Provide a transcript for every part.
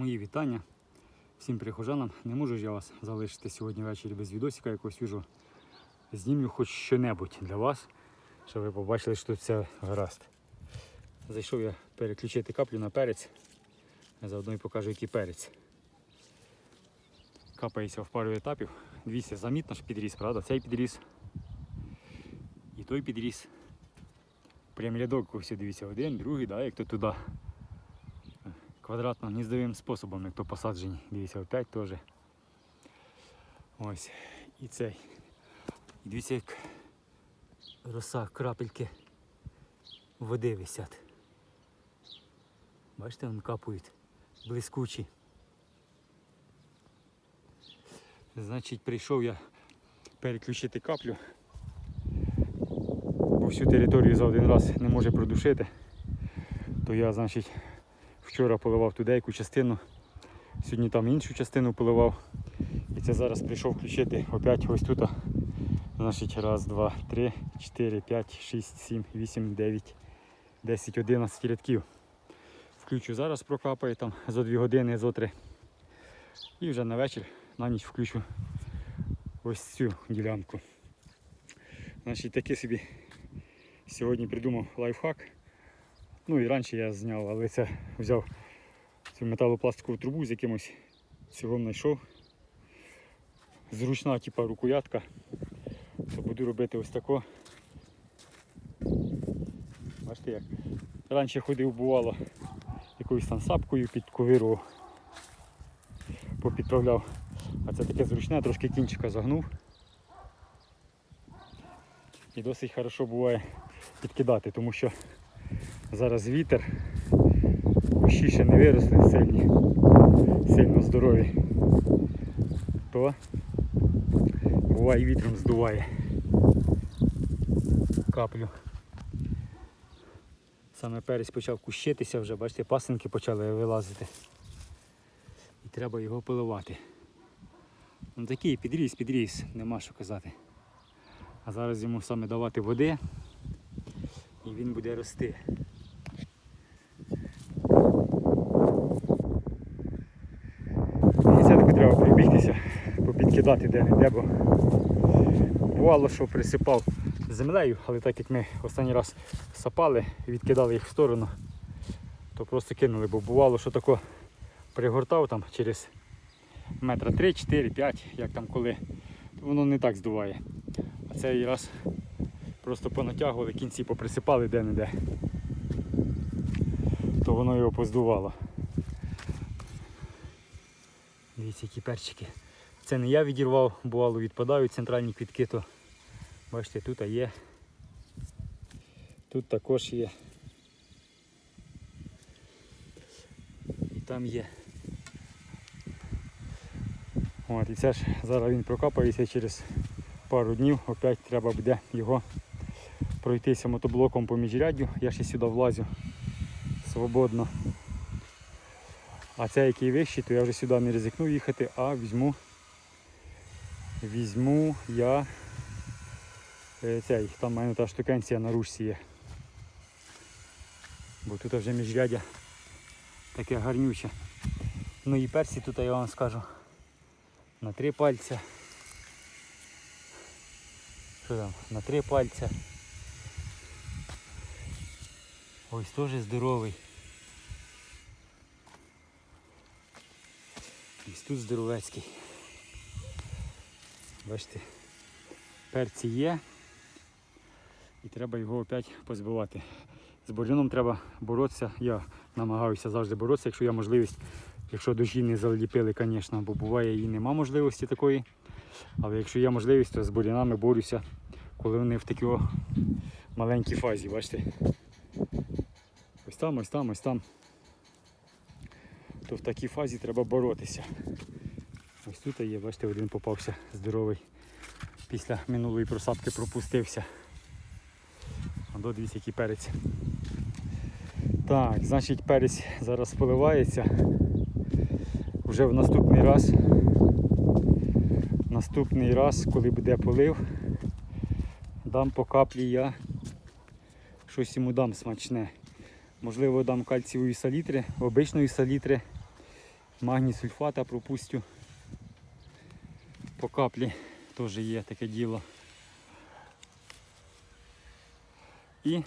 Мої вітання всім прихожанам. Не можу ж я вас залишити сьогодні ввечері без відосика якогось віжу. Знімлю хоч що-небудь для вас, щоб ви побачили, що тут все гаразд. Зайшов я переключити каплю на перець. Заодно і покажу, який перець. Капається в пару етапів. Дивіться, замітно ж підріс, правда? Цей підріс. І той підріс. Прям рядок ось дивіться, один, другий, да, як то туди. Квадратно гніздовим способом, як то посаджені. Дивіться, опять теж. Ось. І цей. І дивіться, як роса, крапельки води висять. Бачите, вони капають. Блискучі. Значить, прийшов я переключити каплю. Бо всю територію за один раз не може продушити. То я, значить, вчора поливав ту деяку частину, сьогодні там іншу частину поливав. І це зараз прийшов включити опять ось тут. Значить, раз, два, три, чотири, п'ять, шість, сім, вісім, дев'ять, десять, одинадцять рядків. Включу зараз прокапаю там за дві години, зо три. І вже на вечір на ніч включу ось цю ділянку. Значить, такий собі сьогодні придумав лайфхак. Ну і раніше я зняв, але це взяв цю металопластикову трубу з якимось цього знайшов. Зручна типа рукоятка. То буду робити ось тако. Бачите як. Раніше ходив бувало якоюсь там сапкою підковирував, попідправляв. А це таке зручне, трошки кінчика загнув. І досить хорошо буває підкидати, тому що зараз вітер, кущі ще не виросли сильні, сильно здорові, то буває вітром здуває каплю. Саме перець почав кущитися вже, бачите, пасинки почали вилазити. І треба його поливати. Ну такий підріс, підріс, нема що казати. А зараз йому саме давати води і він буде рости. І це таки треба пробігтися, попідкидати де-не-де, бо бувало, що присипав землею, але так як ми останній раз сапали і відкидали їх в сторону, то просто кинули, бо бувало, що тако пригортав там через метра 3, 4, 5, як там коли, воно не так здуває. А цей раз просто понатягували, кінці поприсипали де-не-де. То воно його поздувало. Дивіться, які перчики. Це не я відірвав, бувало відпадають центральні квітки, то бачите, тут є. Тут також є. І там є. От, і це ж зараз він прокапається через пару днів, опять треба буде його пройтися мотоблоком по міжряддю. Я ще сюди влазю свободно. А цей який вищий, то я вже сюди не ризикну їхати, а візьму візьму я е, цей, там в мене та штукенція на ручці є. Бо тут вже міжрядя таке гарнюче. Ну і персі тут я вам скажу на три пальця. Що там? На три пальця. Ось теж здоровий. Ось тут здоровецький. Бачите, перці є і треба його опять позбивати. З бур'яном треба боротися. Я намагаюся завжди боротися, якщо є можливість. Якщо дощі не заліпили, звісно, бо буває і нема можливості такої. Але якщо є можливість, то з бур'янами борюся, коли вони в такій маленькій фазі, бачите. Ось там, ось там, ось там. То в такій фазі треба боротися. Ось тут є, бачите, один попався здоровий. Після минулої просадки пропустився. А до дивіться, який перець. Так, значить перець зараз поливається. Вже в наступний раз. Наступний раз, коли буде полив, дам по каплі я щось йому дам смачне. Можливо, дам кальцієвої салітри, обичної салітри Магній сульфата пропустю. По каплі теж є таке діло. І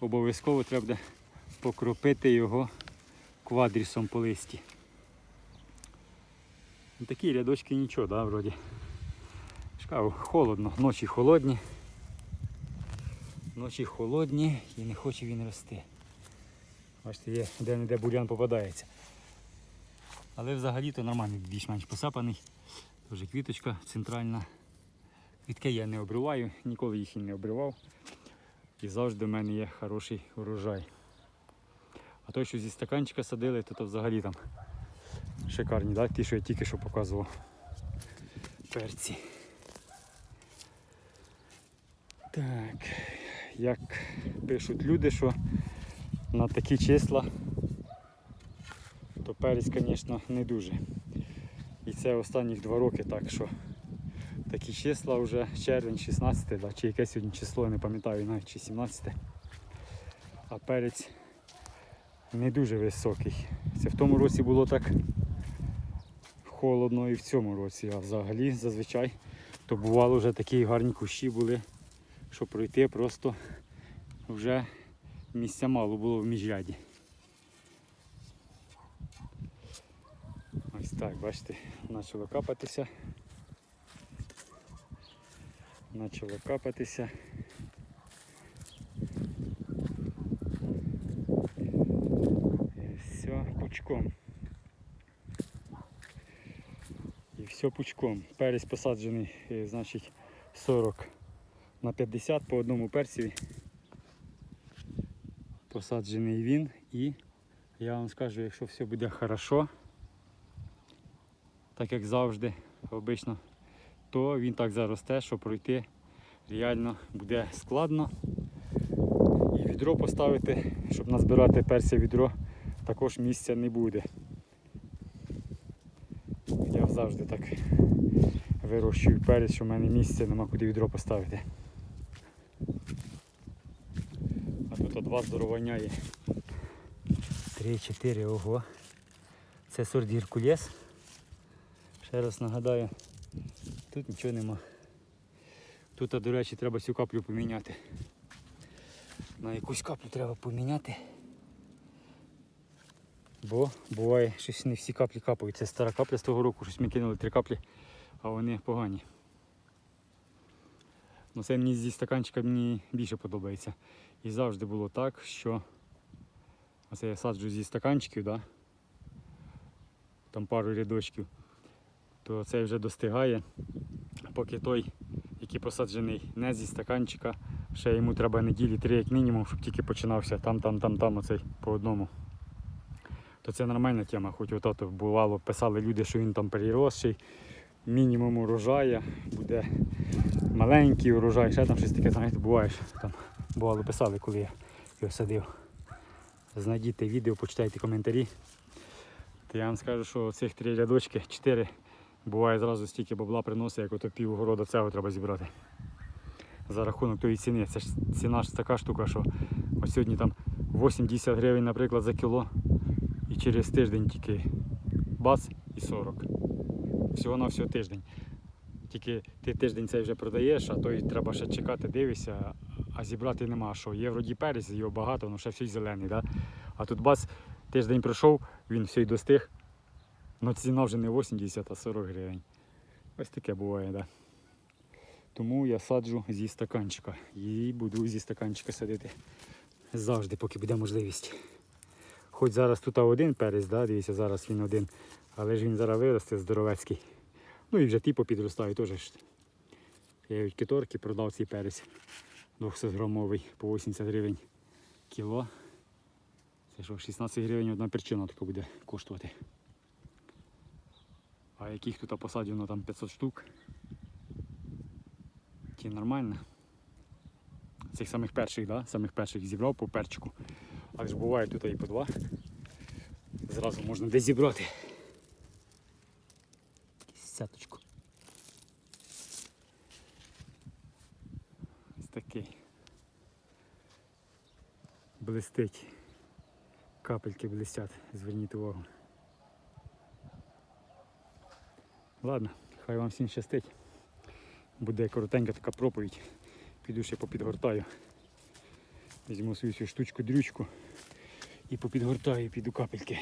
обов'язково треба покропити його квадрісом по листі. Такі рядочки нічого, да, вроді. Шкаву, холодно, ночі холодні. Ночі холодні і не хоче він рости. Бачите, є де-не-де бурян попадається. Але взагалі-то нормальний, більш-менш посапаний. Вже квіточка центральна. Квітки я не обриваю, ніколи їх і не обривав. І завжди в мене є хороший урожай. А той, що зі стаканчика садили, то, то взагалі там шикарні, да? ті, що я тільки що показував. Перці. Так, як пишуть люди, що на такі числа, то перець, звісно, не дуже. І це останніх два роки так, що такі числа вже червень 16, да, чи яке сьогодні число, не пам'ятаю навіть чи 17. А перець не дуже високий. Це в тому році було так холодно і в цьому році, а взагалі зазвичай то бувало вже такі гарні кущі були, що пройти просто вже місця мало було в міжряді. Так, бачите, почало капатися. Почало капатися. І все пучком. І все пучком. Перець посаджений, е, значить, 40 на 50 по одному перцеві. Посаджений він і я вам скажу, якщо все буде хорошо, так як завжди, обично, то він так заросте, що пройти реально буде складно. І відро поставити, щоб назбирати перця відро, також місця не буде. Я завжди так вирощую перець, що в мене місця нема куди відро поставити. А тут два здоровання є. Три, чотири, ого. Це сорт Геркулес. Ще раз нагадаю, тут нічого нема. Тут, до речі, треба цю каплю поміняти. На якусь каплю треба поміняти. Бо буває, щось не всі каплі капають. Це стара капля з того року, щось ми кинули три каплі, а вони погані. Ну це мені зі стаканчика мені більше подобається. І завжди було так, що оце я саджу зі стаканчиків, да? там пару рядочків, то цей вже достигає, поки той, який посаджений не зі стаканчика, ще йому треба неділі три як мінімум, щоб тільки починався там, там, там, там, оцей по одному. То це нормальна тема, хоч ото бувало, писали люди, що він там переросший, мінімум урожая, буде маленький урожай, ще там щось таке, знаєте, буває. Там бувало писали, коли я його садив. Знайдіть відео, почитайте коментарі. То я вам скажу, що цих три рядочки, чотири, буває зразу стільки бабла приносить, як ото пів цього треба зібрати. За рахунок тої ціни. Це ж ціна ж така штука, що ось сьогодні там 80 гривень, наприклад, за кіло. І через тиждень тільки бац і 40. Всього на всього тиждень. Тільки ти тиждень цей вже продаєш, а той треба ще чекати, дивишся, а зібрати нема що. Є вроді перець, його багато, але ще все зелений. Да? А тут бац, тиждень пройшов, він все й достиг. Ну ціна вже не 80, а 40 гривень. Ось таке буває, да. Тому я саджу зі стаканчика. І буду зі стаканчика садити завжди, поки буде можливість. Хоч зараз тут один перець, да, дивіться, зараз він один, але ж він зараз виросте здоровецький. Ну і вже ті попідростають теж. Я від киторки продав цей перець 200 грамовий по 80 гривень кіло. Це що, 16 гривень одна перчина така буде коштувати. А яких тут посаджено там 500 штук. Ті нормально. Цих самих перших, да? самих перших зібрав по перчику. Але ж буває тут і по два. Зразу можна десь зібрати. Сяточку. Ось такий. Блистить. Капельки блистять, зверніть увагу. Ладно, хай вам всім щастить. Буде коротенька така проповідь. Піду ще попідгортаю. Візьму свою цю штучку-дрючку і попідгортаю, піду капельки